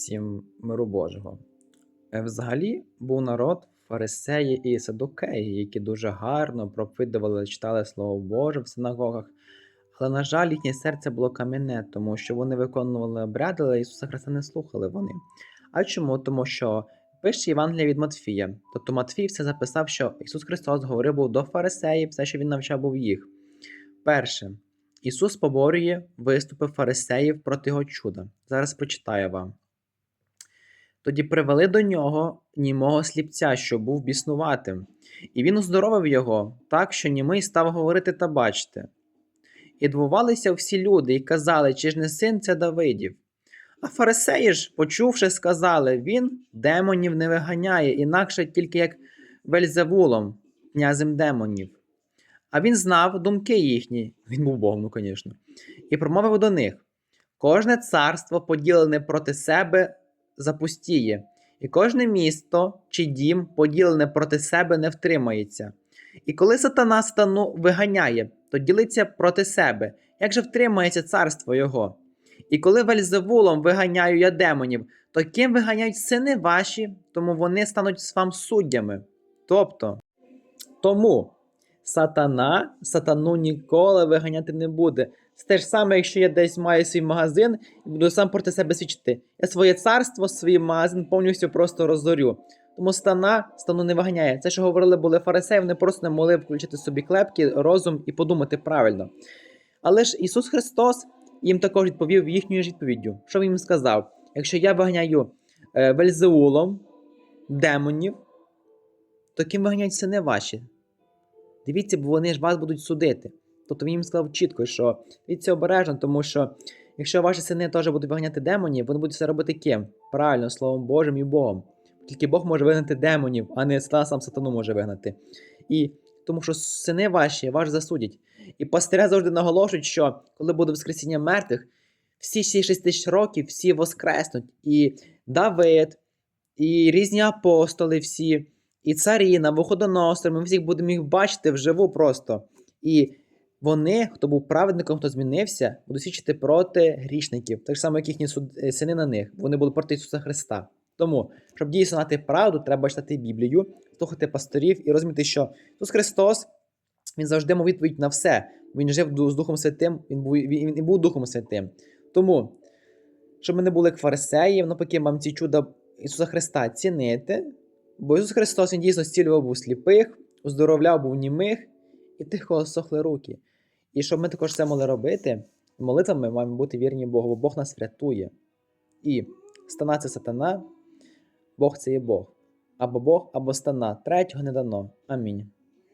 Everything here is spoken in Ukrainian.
Всім миру Божого. Е, Взагалі був народ фарисеї і садукеї, які дуже гарно проповідували, читали Слово Боже в синагогах. Але, на жаль, їхнє серце було кам'яне, тому що вони виконували обряди, але Ісуса Христа не слухали вони. А чому? Тому що пише Євангелія від Матфія. Тобто Матфій все записав, що Ісус Христос говорив був до фарисеїв, все, що Він навчав був їх. Перше. Ісус поборює виступи фарисеїв проти його чуда. Зараз прочитаю вам. Тоді привели до нього німого сліпця, що був біснуватим, і він оздоровив його так, що німий став говорити та бачити. І дивувалися всі люди, і казали, чи ж не син це Давидів. А фарисеї ж, почувши, сказали, він демонів не виганяє, інакше тільки як Вельзевулом, князем демонів. А він знав думки їхні, він був Богом, ну, звісно, і промовив до них: кожне царство, поділене проти себе, запустіє, і кожне місто чи дім, поділене проти себе, не втримається. І коли сатана стану виганяє, то ділиться проти себе, як же втримається царство його? І коли Вельзевулом виганяю я демонів, то ким виганяють сини ваші, тому вони стануть вам суддями. Тобто, тому сатана сатану ніколи виганяти не буде. Те ж саме, якщо я десь маю свій магазин і буду сам проти себе свідчити. Я своє царство, свій магазин повністю просто розорю. Тому стана стану не виганяє. Це, що говорили були фарисеї, вони просто не могли включити собі клепки, розум і подумати правильно. Але ж Ісус Христос їм також відповів їхньою ж відповіддю. Що він їм сказав? Якщо я виганяю е, Вельзеулом, демонів, то ким виганяють сини ваші? Дивіться, бо вони ж вас будуть судити. Тобто він їм сказав чітко, що дивіться обережно, тому що якщо ваші сини теж будуть виганяти демонів, вони будуть це робити ким? Правильно, Словом Божим і Богом. Тільки Бог може вигнати демонів, а не сам сатану може вигнати. І тому що сини ваші вас засудять. І пастиря завжди наголошують, що коли буде Воскресіння мертвих, всі 6 тисяч років всі воскреснуть. І Давид, і різні апостоли, всі, і царі, Навуходоносор, ми всіх будемо їх бачити вживу просто. І вони, хто був праведником, хто змінився, будуть свідчити проти грішників, так само, як їхні е, сини на них. Вони були проти Ісуса Христа. Тому, щоб дійсно знати правду, треба читати Біблію, слухати пасторів і розуміти, що Ісус Христос Він завжди мав відповідь на все. Він жив з Духом Святим, він був, він, і був Духом Святим. Тому, щоб ми не були як навпаки, вам ці чуда Ісуса Христа цінити, бо Ісус Христос Він дійсно зцілював був сліпих, оздоровляв був німих і тих, кого сохли руки. І щоб ми також це могли робити, молитвами маємо бути вірні Богу, бо Бог нас врятує. І стана це сатана, Бог це є Бог. Або Бог, або стана. Третього не дано. Амінь.